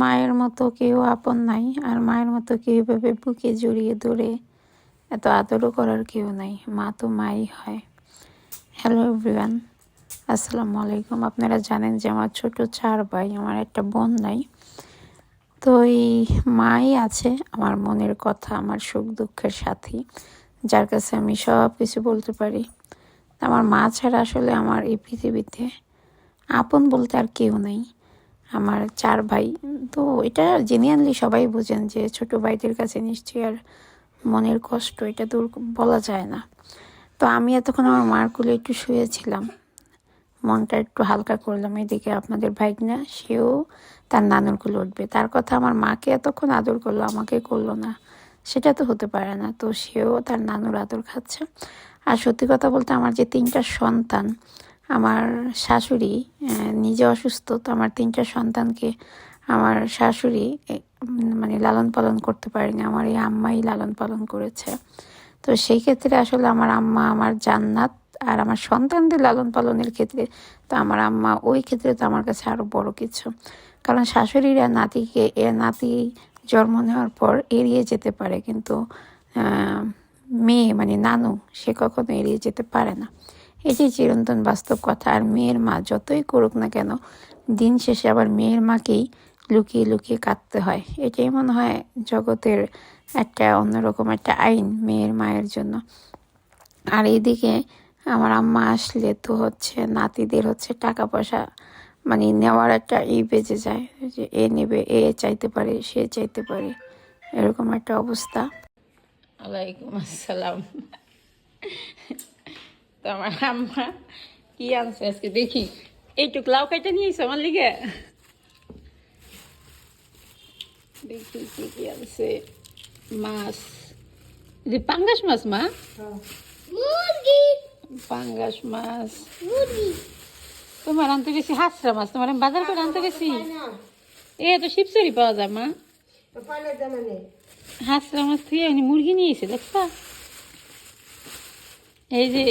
মায়ের মতো কেউ আপন নাই, আর মায়ের মতো কেউ এভাবে বুকে জড়িয়ে ধরে এত আদরও করার কেউ নাই। মা তো মাই হয়। হ্যালো এভরিওয়ান আসসালামু আলাইকুম। আপনারা জানেন যে আমার ছোট চার ভাই, আমার একটা বোন নাই। তো এই মাই আছে আমার মনের কথা, আমার সুখ দুঃখের সাথী, যার কাছে আমি সব কিছু বলতে পারি। আমার মা ছাড়া আসলে আমার এই পৃথিবীতে আপন বলতে আর কেউ নেই। আমার চার ভাই। তো এটা জেনুইনলি সবাই বোঝেন যে ছোট ভাইদের কাছে নিশ্চয়ই আর মনের কষ্ট এটা দূর বলা যায় না। তো আমি এতক্ষণ আমার মার কুলে একটু শুয়েছিলাম। মনটা একটু হালকা করলাম এদিকে আপনাদের ভাইগনা, সেও তার নানুর কুলে উঠবে। তার কথা আমার মাকে এতক্ষণ আদর করল, আমাকে করল না। সেটা তো হতে পারে না। তো সেও তার নানুর আদর খাচ্ছে। আর সত্যি কথা বলতে আমার যে তিনটা সন্তান আমার শাশুড়ি নিজে অসুস্থ, তো আমার তিনটা সন্তানকে আমার শাশুড়ি মানে লালন পালন করতে পারেনি। আমার এই আম্মাই লালন পালন করেছে। তো সেই ক্ষেত্রে আসলে আমার আম্মা আমার জান্নাত, আর আমার সন্তানদের লালন পালনের ক্ষেত্রে তো আমার আম্মা ওই ক্ষেত্রে তো আমার কাছে আরও বড় কিছু। কারণ শাশুড়িরা নাতিকে, এ, নাতি জন্ম নেওয়ার পর এড়িয়ে যেতে পারে, কিন্তু মেয়ে মানে নানু, সে কখনো এড়িয়ে যেতে পারে না। এটি চিরন্তন বাস্তব কথা, আর মেয়ের মা যতই করুক না কেন, দিন শেষে আবার মেয়ের মাকেই লুকিয়ে লুকিয়ে কাঁদতে হয়। এটাই মনে হয় জগতের একটা অন্যরকম একটা আইন মেয়ের মায়ের জন্য। আর এইদিকে আমার আম্মা আসলে তো হচ্ছে নাতিদের হচ্ছে টাকা পয়সা মানে নেওয়ার একটা ই বেজে যায়, যে এ নেবে, এ চাইতে পারে, সে চাইতে পারে, এরকম একটা অবস্থা। ওয়ালাইকুম আসসালাম। আমার আম্মা। কি আনছে আজকে? দেখি। এইটুক লাউ কাইটা নিয়ে এসো আমার লিগে? দেখি কি কি আনছে। মাছ। যে পাঙ্গাস মাছ মা? মুরগি। পাঙ্গাস মাছ। মুরগি। তোমার আনতে গেছি হাঁসরা মাছ। তোমার আমি বাজার করে আনতে গেছি। এ তো শিবচুরি পাওয়া যায় মা। হাঁসরা মাছ থেকে মুরগি নিয়ে এসে এই যে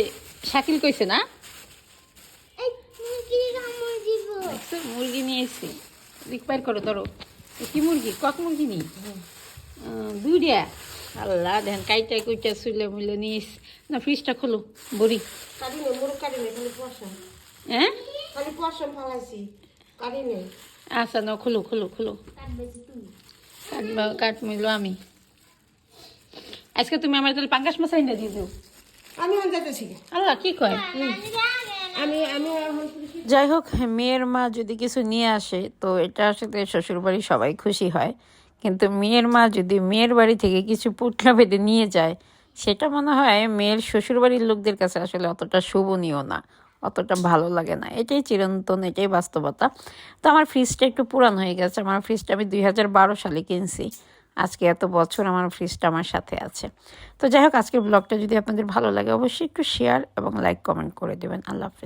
শাকিল কইছে না? মুরগি নিয়ে এসছি। দিক পার করো ধরো। কি মুরগি? কক মুরগি নি? দুইটা আল্লাহ দেখেন কাইটা কুইটা শুলে মুলে নিয়ে এসছি। না ফ্রিজটা খোলো বড়ি। হ্যাঁ আচ্ছা না খোলো খোলো খোলো। কাটবা কাট মিলো আমি। আজকে তুমি আমার তাহলে পাঙ্গাস মাছ আইনা দিয়ে দিও। আমি যাইতেছি। আল্লাহ কি কয়? আমি আমি যাই হোক মেয়ের মা যদি কিছু নিয়ে আসে তো এটা আসলে শ্বশুর বাড়ি সবাই খুশি হয়। কিন্তু মেয়ের মা যদি মেয়ের বাড়ি থেকে কিছু পুটলা বেঁধে নিয়ে যায় সেটা মনে হয় মেয়ের শ্বশুর বাড়ির লোকদের কাছে আসলে অতটা শোভনীয় না অতটা ভালো লাগে না। এটাই চিরন্তন এটাই বাস্তবতা। তো আমার ফ্রিজটা একটু পুরান হয়ে গেছে। আমার ফ্রিজটা আমি দুই হাজার বারো সালে কিনছি। আজকে এত বছর আমার ফ্রিজটা আমার সাথে আছে। তো যাই হোক, আজকের ব্লগটা যদি আপনাদের ভালো লাগে, অবশ্যই একটু শেয়ার এবং লাইক কমেন্ট করে দেবেন। আল্লাহ হাফিজ।